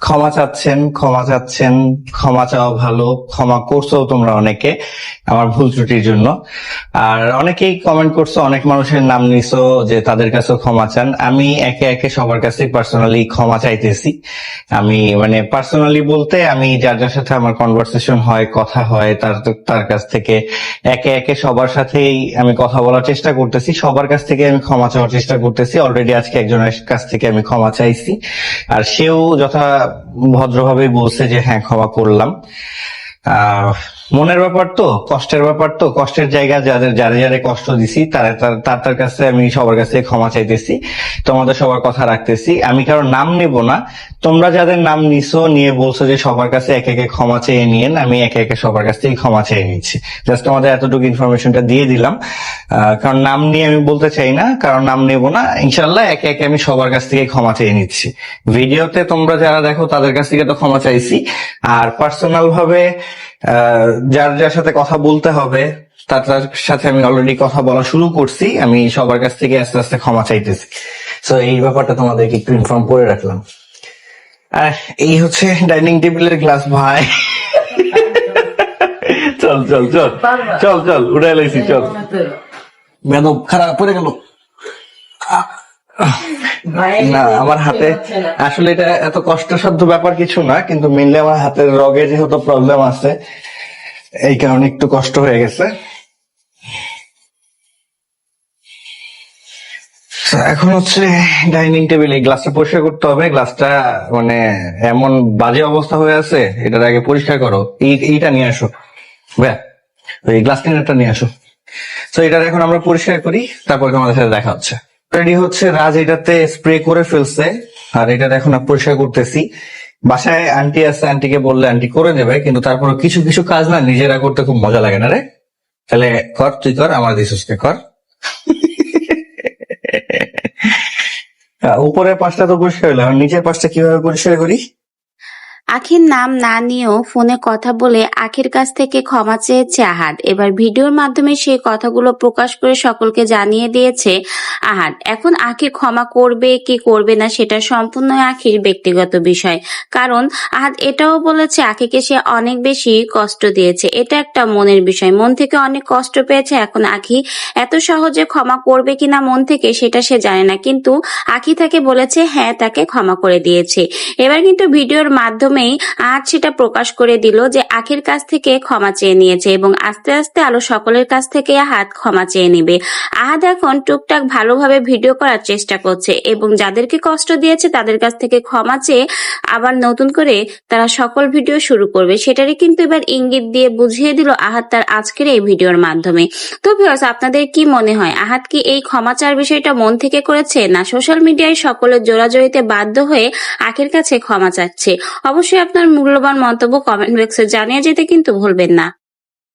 ক্ষমা চাচ্ছেন ক্ষমা চাচ্ছেন, ক্ষমা চাওয়া ভালো, ক্ষমা করছ তোমরা অনেকে, আমার ভুল ত্রুটির জন্য। আর অনেকেই কমেন্ট করছ, অনেক মানুষের নাম নিছো যে তাদের কাছেও ক্ষমা চান। আমি একে একে সবার কাছে পার্সোনালি ক্ষমা চাইতেছি। আমি মানে পার্সোনালি বলতে আমি যার যার সাথে আমার কনভারসেশন হয়, কথা হয়, তার তার কাছ থেকে একে একে সবার সাথেই আমি কথা বলার চেষ্টা করতেছি। সবার কাছ থেকে আমি ক্ষমা চাওয়ার চেষ্টা করতেছি। অলরেডি আজকে একজনের কাছ থেকে আমি ক্ষমা চাইছি। আর সেও যথা ভদ্রভাবেই বলছে যে হ্যাঁ ক্ষমা করলাম। মনের ব্যাপার তো, কষ্টের ব্যাপার তো, কষ্টের জায়গা যাদের যারে যারে কষ্ট দিছি, তারা, তার তার কাছে আমি সবার কাছে ক্ষমা চাইতেছি, তোমাদের সবার কথা রাখতেছি। আমি কারোর নাম নেব না, তোমরা যাদের নাম নিছো, নিয়ে বলছো যে সবার কাছে একে একে ক্ষমা চেয়ে নিয়েন, আমি একে একে সবার কাছ থেকে ক্ষমা চেয়ে নিচ্ছি। জাস্ট তোমাদের এতটুকু ইনফরমেশনটা দিয়ে দিলাম। কারণ নাম নিয়ে আমি বলতে চাই না, কারণ নাম নেব না ইনশাল্লাহ একে একে আমি সবার কাছ থেকে ক্ষমা চেয়ে নিচ্ছি। ভিডিওতে তোমরা যারা দেখো, তাদের কাছ থেকে তো ক্ষমা চাইছি। আর পার্সোনাল ভাবে যার যার সাথে কথা বলতে হবে তার তার সাথে আমি অলরেডি কথা বলা শুরু করছি। আমি সবার কাছ থেকে আস্তে আস্তে ক্ষমা চাইতেছি। তো এই ব্যাপারটা তোমাদেরকে একটু ইনফর্ম করে রাখলাম। আর এই হচ্ছে ডাইনিং টেবিলের গ্লাস ভাই। চল চল চল। চল চল উঠে এলাইছি চল। বেদব খারাপ পড়ে গেল। না আমার হাতে আসলে এটা এত কষ্টসাধ্য ব্যাপার কিছু না কিন্তু মেনলি আমার হাতের রগে যেহেতু প্রবলেম আছে এই কারণে একটু কষ্ট হয়ে গেছে। এখন হচ্ছে ডাইনিং টেবিল এই গ্লাসটা পরিষ্কার করতে হবে। গ্লাসটা মানে এমন বাজে অবস্থা হয়ে আছে এটার আগে পরিষ্কার করো। এই এইটা নিয়ে আসো। ব্যাস ওই গ্লাস ক্লিনারটা নিয়ে আসো। তো এটা এখন আমরা পরিষ্কার করি তারপর তোমাদের সাথে দেখা হচ্ছে। রেডি হচ্ছে রাজ এটাতে স্প্রে করে ফেলছে। আর এটা এখন পরিষ্কার করতেছি। বাসায় আন্টি আছে আন্টিকে বললে আন্টি করে দেবে, কিন্তু তারপর কিছু কিছু কাজ না, নিজেরা করতে খুব মজা লাগে না রে। তাহলে কর, তুই কর, আমার দিসকে কর। উপরের পাশটা তো পরিষ্কার হলো নিচের পাশটা কীভাবে পরিষ্কার করি? আখির নাম না নিয়েও ফোনে কথা বলে আখির কাছ থেকে ক্ষমা চেয়েছে আহাদ। এবার ভিডিওর মাধ্যমে সেই কথাগুলো প্রকাশ করে সকলকে জানিয়ে দিয়েছে, আহাদ, এখন আখির ক্ষমা করবে কি করবে না সেটা সম্পূর্ণ আখির ব্যক্তিগত বিষয়। কারণ আহাদ এটাও বলেছে আখিকে সে অনেক বেশি কষ্ট দিয়েছে। এটা একটা মনের বিষয়। মন থেকে অনেক কষ্ট পেয়েছে। এখন আখি এত সহজে ক্ষমা করবে কিনা মন থেকে সেটা সে জানে না। কিন্তু আখি তাকে বলেছে হ্যাঁ তাকে ক্ষমা করে দিয়েছে। এবার কিন্তু ভিডিওর মাধ্যমেই আজ সেটা প্রকাশ করে দিল যে আখির কাছ থেকে ক্ষমা চেয়ে নিয়েছে এবং আস্তে আস্তে আলো সকলের কাছ থেকে হাত ক্ষমা চেয়ে নেবে। আহাদ এখন টুকটাক ভালোভাবে ভিডিও করার চেষ্টা করছে এবং যাদেরকে কষ্ট দিয়েছে তাদের কাছ থেকে ক্ষমা চেয়ে আবার নতুন করে তারা সকল ভিডিও শুরু করবে। সেটারই কিন্তু এবার ইঙ্গিত দিয়ে বুঝিয়ে দিল আহাদ তার আজকের এই ভিডিওর মাধ্যমে। তো ভিউয়ার্স আপনাদের কি মনে হয় আহাদ কি এই ক্ষমা চার বিষয়টা মন থেকে করেছে না সোশ্যাল মিডিয়ায় সকলের জোরাজোরিতে বাধ্য হয়ে আখের কাছে ক্ষমা চাচ্ছে? অবশ্যই আপনার মূল্যবান মন্তব্য কমেন্ট বক্সে জানিয়ে যেতে কিন্তু ভুলবেন না।